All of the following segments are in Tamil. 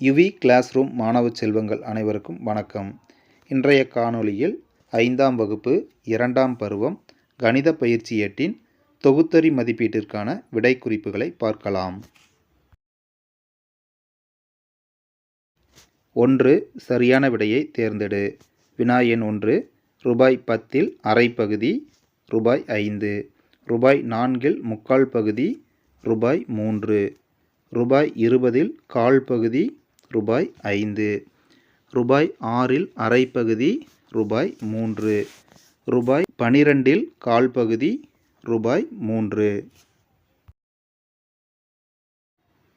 யுவி கிளாஸ் ரூம் மாணவ செல்வங்கள் அனைவருக்கும் வணக்கம். இன்றைய காணொளியில் ஐந்தாம் வகுப்பு இரண்டாம் பருவம் கணித பயிற்சி எட்டின் தொகுத்தறி மதிப்பீட்டிற்கான விடை குறிப்புகளை பார்க்கலாம். ஒன்று சரியான விடையை தேர்ந்தெடு. வினா எண் ஒன்று ரூபாய் பத்தில் அரை பகுதி ரூபாய் ஐந்து. ரூபாய் நான்கில் முக்கால் பகுதி ரூபாய் மூன்று. ரூபாய் இருபதில் கால் பகுதி ரூபாய் ஐந்து. ரூபாய் ஆறில் அரை பகுதி ரூபாய் மூன்று. ரூபாய் பனிரெண்டில் கால் பகுதி ரூபாய் மூன்று.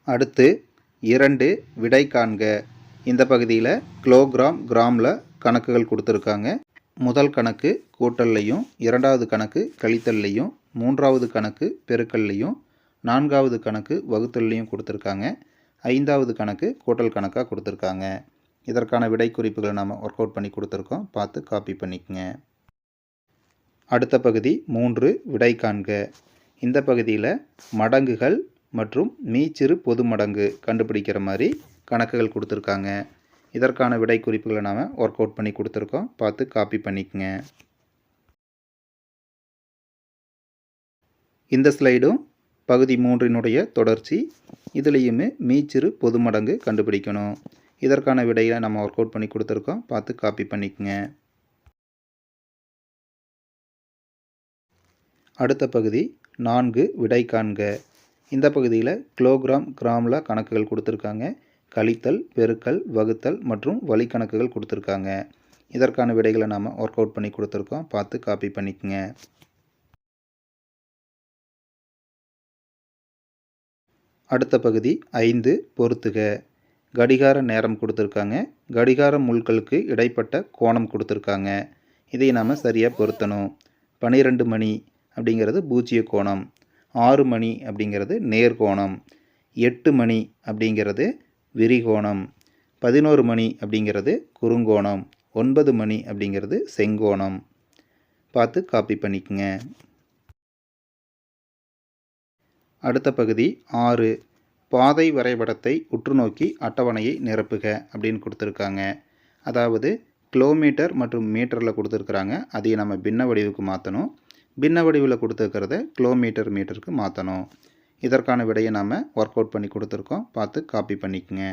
அடுத்து இரண்டு விடை காண்க. இந்த பகுதியில் கிலோகிராம் கிராமில் கணக்குகள் கொடுத்துருக்காங்க. முதல் கணக்கு கூட்டல்லையும் இரண்டாவது கணக்கு கழித்தல்லையும் மூன்றாவது கணக்கு பெருக்கல்லையும் நான்காவது கணக்கு வகுத்தல்லையும் கொடுத்துருக்காங்க. ஐந்தாவது கணக்கு கூட்டல் கணக்காக கொடுத்துருக்காங்க. இதற்கான விடை குறிப்புகளை நாம் ஒர்க் அவுட் பண்ணி கொடுத்துருக்கோம். பார்த்து காப்பி பண்ணிக்கங்க. அடுத்த பகுதி மூன்று விடை காண்க. இந்த பகுதியில் மடங்குகள் மற்றும் மீச்சிறு பொது மடங்கு கண்டுபிடிக்கிற மாதிரி கணக்குகள் கொடுத்துருக்காங்க. இதற்கான விடை குறிப்புகளை நாம் ஒர்க் அவுட் பண்ணி கொடுத்துருக்கோம். பார்த்து காப்பி பண்ணிக்கங்க. இந்த ஸ்லைடும் பகுதி மூன்றினுடைய தொடர்ச்சி இதுலேயுமே மீச்சிறு பொது மடங்கு கண்டுபிடிக்கணும். இதற்கான விடையை நம்ம ஒர்க் அவுட் பண்ணி கொடுத்துருக்கோம். பார்த்து காப்பி பண்ணிக்கங்க. அடுத்த பகுதி நான்கு விடை காண்க. இந்த பகுதியில் கிலோகிராம் கிராமில் கணக்குகள் கொடுத்துருக்காங்க. கழித்தல் பெருக்கல் வகுத்தல் மற்றும் வழிக்கணக்குகள் கொடுத்துருக்காங்க. இதற்கான விடைகளை நாம் ஒர்க் அவுட் பண்ணி கொடுத்துருக்கோம். பார்த்து காப்பி பண்ணிக்கங்க. அடுத்த பகுதி ஐந்து பொறுத்துக. கடிகார நேரம் கொடுத்துருக்காங்க. கடிகார முள்களுக்கு இடைப்பட்ட கோணம் கொடுத்துருக்காங்க. இதை நாம் சரியாக பொருத்தணும். பன்னிரெண்டு மணி அப்படிங்கிறது பூஜ்ஜிய கோணம். ஆறு மணி அப்படிங்கிறது நேர்கோணம் எட்டு மணி அப்படிங்கிறது விரிகோணம் பதினோரு மணி அப்படிங்கிறது குறுங்கோணம். ஒன்பது மணி அப்படிங்கிறது செங்கோணம். பார்த்து காப்பி பண்ணிக்கங்க. அடுத்த பகுதி ஆறு பாதை வரைபடத்தை உற்றுநோக்கி அட்டவணையை நிரப்புக அப்படின்னு கொடுத்துருக்காங்க. அதாவது கிலோமீட்டர் மற்றும் மீட்டரில் கொடுத்துருக்குறாங்க. அதை நம்ம பின்ன வடிவுக்கு மாற்றணும் பின்ன வடிவில் கொடுத்துருக்கிறத கிலோமீட்டர் மீட்டருக்கு மாற்றணும் இதற்கான விடையை நாம் ஒர்க் அவுட் பண்ணி கொடுத்துருக்கோம். பார்த்து காப்பி பண்ணிக்கங்க.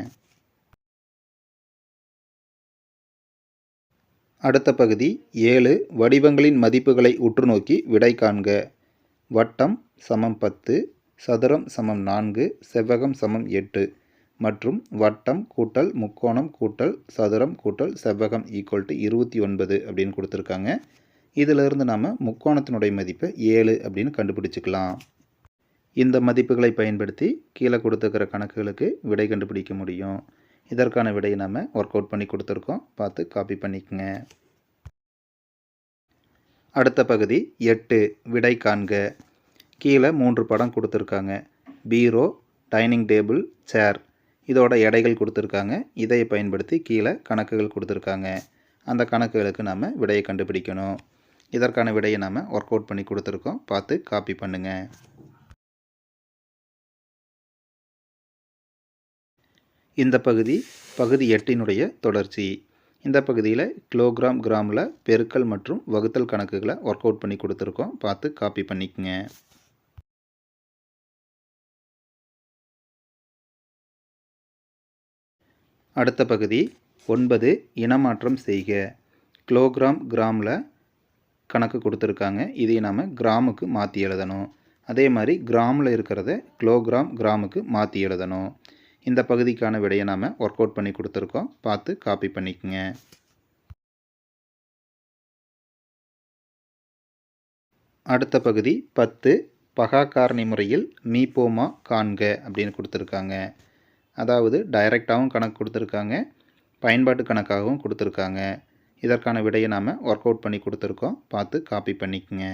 அடுத்த பகுதி ஏழு வடிவங்களின் மதிப்புகளை உற்றுநோக்கி விடை காண்க. வட்டம் சமம் பத்து சதுரம் சமம் நான்கு செவ்வகம் சமம் எட்டு. மற்றும் வட்டம் கூட்டல் முக்கோணம் கூட்டல் சதுரம் கூட்டல் செவ்வகம் ஈக்குவல் டு இருபத்தி ஒன்பது அப்படின்னு கொடுத்துருக்காங்க. இதிலிருந்து நாம் முக்கோணத்தினுடைய மதிப்பை ஏழு அப்படின்னு கண்டுபிடிச்சிக்கலாம். இந்த மதிப்புகளை பயன்படுத்தி கீழே கொடுத்துருக்கிற கணக்குகளுக்கு விடை கண்டுபிடிக்க முடியும். இதற்கான விடையை நாம் ஒர்க் அவுட் பண்ணி கொடுத்துருக்கோம். பார்த்து காப்பி பண்ணிக்கங்க. அடுத்த பகுதி எட்டு விடை காண்க. கீழே மூன்று படம் கொடுத்துருக்காங்க. பீரோ டைனிங் டேபிள் சேர். இதோட எடைகள் கொடுத்துருக்காங்க. இதை பயன்படுத்தி கீழே கணக்குகள் கொடுத்துருக்காங்க. அந்த கணக்குகளுக்கு நம்ம விடையை கண்டுபிடிக்கணும். இதற்கான விடையை நாம் ஒர்க் அவுட் பண்ணி கொடுத்துருக்கோம். பார்த்து காப்பி பண்ணுங்கள் இந்த பகுதி பகுதி எட்டினுடைய தொடர்ச்சி. இந்த பகுதியில் கிலோகிராம் கிராமில் பெருக்கல் மற்றும் வகுத்தல் கணக்குகளை ஒர்க் அவுட் பண்ணி கொடுத்துருக்கோம். பார்த்து காப்பி பண்ணிக்கங்க. அடுத்த பகுதி ஒன்பது இனமாற்றம் செய்க. கிலோகிராம் கிராமில் கணக்கு கொடுத்துருக்காங்க. இதை நாம் கிராமுக்கு மாற்றி எழுதணும். அதே மாதிரி கிராமில் இருக்கிறத கிலோகிராம் கிராமுக்கு மாற்றி எழுதணும். இந்த பகுதிக்கான விடையை நாம் ஒர்க் அவுட் பண்ணி கொடுத்துருக்கோம். பார்த்து காப்பி பண்ணிக்கோங்க. அடுத்த பகுதி பத்து பகாக்காரணி முறையில் மீபோமா காண்க அப்படின்னு கொடுத்துருக்காங்க. அதாவது டைரெக்டாகவும் கணக்கு கொடுத்துருக்காங்க பயன்பாட்டு கணக்காகவும் கொடுத்துருக்காங்க. இதற்கான விடையை நாம் ஒர்க் அவுட் பண்ணி கொடுத்துருக்கோம். பார்த்து காப்பி பண்ணிக்கோங்க.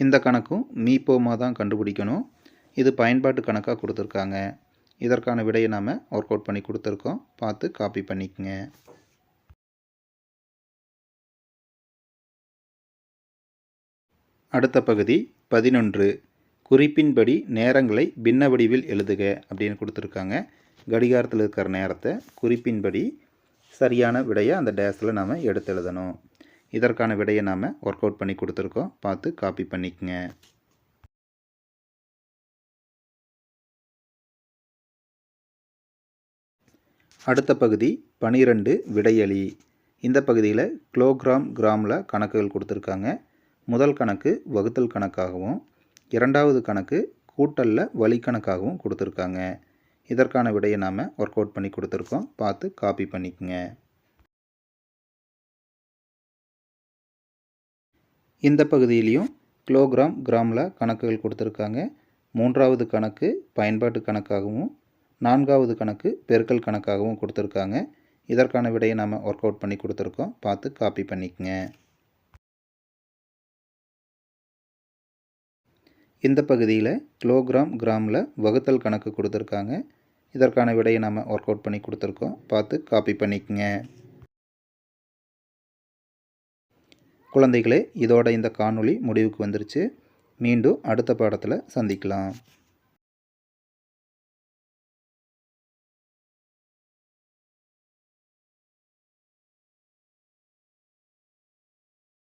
இந்த கணக்கும் மீப்போமாக தான் கண்டுபிடிக்கணும். இது பயன்பாட்டு கணக்காக கொடுத்துருக்காங்க. இதற்கான விடையை நாம் ஒர்க் அவுட் பண்ணி கொடுத்துருக்கோம். பார்த்து காப்பி பண்ணிக்கோங்க. அடுத்த பகுதி பதினொன்று குறிப்பின்படி நேரங்களை பின்ன வடிவில் எழுதுக அப்படின்னு கொடுத்துருக்காங்க. கடிகாரத்தில் இருக்கிற நேரத்தை குறிப்பின்படி சரியான விடையை அந்த டேஸில் நாம் எடுத்து எழுதணும். இதற்கான விடையை நாம் ஒர்க் அவுட் பண்ணி கொடுத்துருக்கோம். பார்த்து காப்பி பண்ணிக்கங்க. அடுத்த பகுதி பனிரெண்டு விடையளி. இந்த பகுதியில் கிலோகிராம் கிராமில் கணக்குகள் கொடுத்துருக்காங்க. முதல் கணக்கு வகுத்தல் கணக்காகவும் இரண்டாவது கணக்கு கூட்டலில் வழிக்கணக்காகவும் கொடுத்துருக்காங்க. இதற்கான விடையை நாம் ஒர்க் அவுட் பண்ணி கொடுத்துருக்கோம். பார்த்து காப்பி பண்ணிக்கோங்க. இந்த பகுதியிலையும் கிலோகிராம் கிராமில் கணக்குகள் கொடுத்துருக்காங்க. மூன்றாவது கணக்கு பயன்பாட்டு கணக்காகவும் நான்காவது கணக்கு பெருக்கல் கணக்காகவும் கொடுத்துருக்காங்க. இதற்கான விடையை நாம் ஒர்க் அவுட் பண்ணி கொடுத்துருக்கோம். பார்த்து காப்பி பண்ணிக்கங்க. இந்த பகுதியில் கிலோகிராம் கிராமில் வகுத்தல் கணக்கு கொடுத்துருக்காங்க. இதற்கான விடையை நாம் ஒர்க் அவுட் பண்ணி கொடுத்துருக்கோம். பார்த்து காப்பி பண்ணிக்கங்க. குழந்தைகளே இதோட இந்த காணொளி முடிவுக்கு வந்துருச்சு. மீண்டும் அடுத்த பாடத்தில் சந்திக்கலாம்.